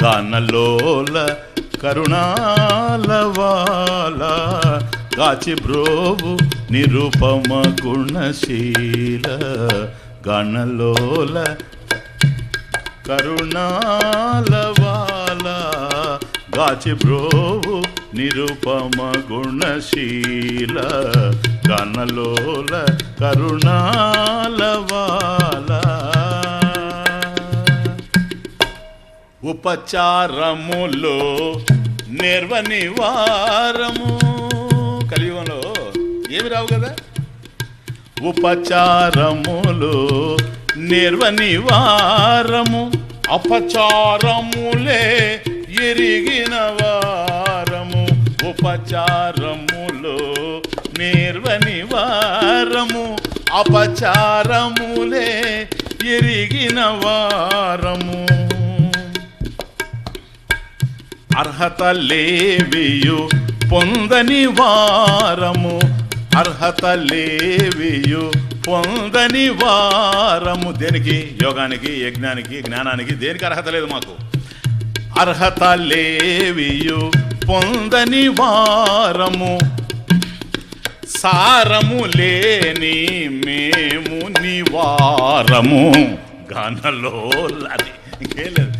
గానలోల కరుణాలవాల కాచి బ్రోవు నిరుపమ గుణశీల గణలోల కరుణాలవాల గాచి బ్రోవు నిరుపమ గుణశీల గణలోల కరుణాలవాల ఉపచారములో నిర్వనివారము. కలియుగంలో ఏమి రావు కదా? ఉపచారములు నిర్వనివారము అపచారములే ఎరిగిన వారము. ఉపచారములు నిర్వనివారము అపచారములే ఎరిగిన వారము. అర్హత లేవియు పొందని వారము. అర్హత లేవియు పొందని వారము. దేనికి? యోగానికి యజ్ఞానికి జ్ఞానానికి దేనికి అర్హత లేదు మాకు? అర్హత లేవియు పొందని వారము. సారము లేని మేము నివారము ఘనలో అది. ఇంకేం లేదు.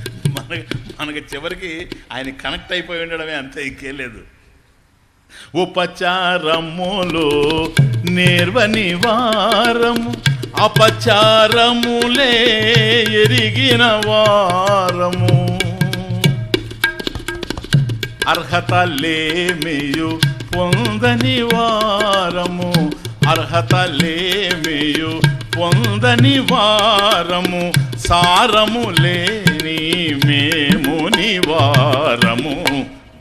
మనకి చివరికి ఆయన కనెక్ట్ అయిపోయి ఉండడమే అంతే ఇంకేం లేదు. ఉపచారములు నిర్వని వారము అపచారములే ఎరిగిన వారము. అర్హత లేమియు పొందని వారము అర్హత లేమియు పొందని వారము సారము లేని మేము నివారము.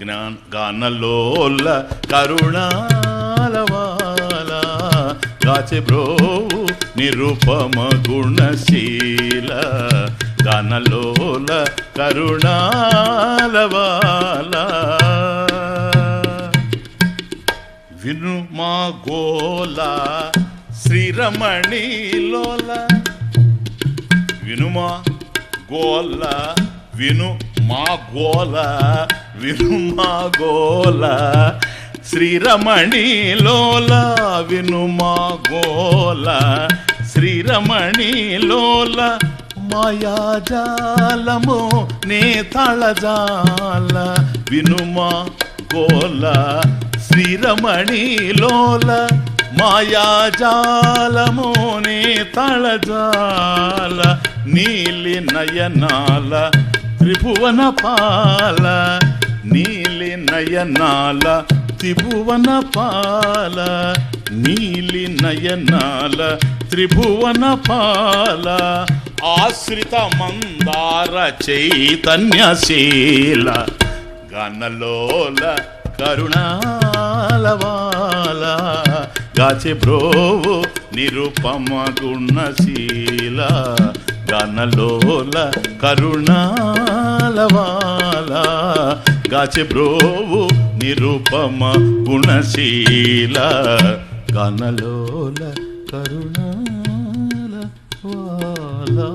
జ్ఞా గానలోల కరుణాలవాల గాచె బ్రోవు నిరుపమ గుణశీల. గానలోల కరుణాలవాల విను మా గోల శ్రీరమణిలోల వినుమా గోల విను మా గోల విను మా గోల. శ్రీరమణిలోల విను మా గోల. శ్రీరమణిలోల మాయాజాలము నే తళజాల వినుమా గోల శ్రీరమణిలోల మాయాజాలము నే తళజాల నీలి నయనాల త్రిభువన పాల. నీలి నయనాల త్రిభువన పాల. నీలి నయనాల త్రిభువన పాల. ఆశ్రిత మందార చైతన్యశీల గనలోల కరుణాలవాల గాచి బ్రోవు నిరుపమ గుణశీల గనలోల కరుణాలవాల గాచె బ్రోవు నిరుపమ గుణశీల గనలోల కరుణాల వాలా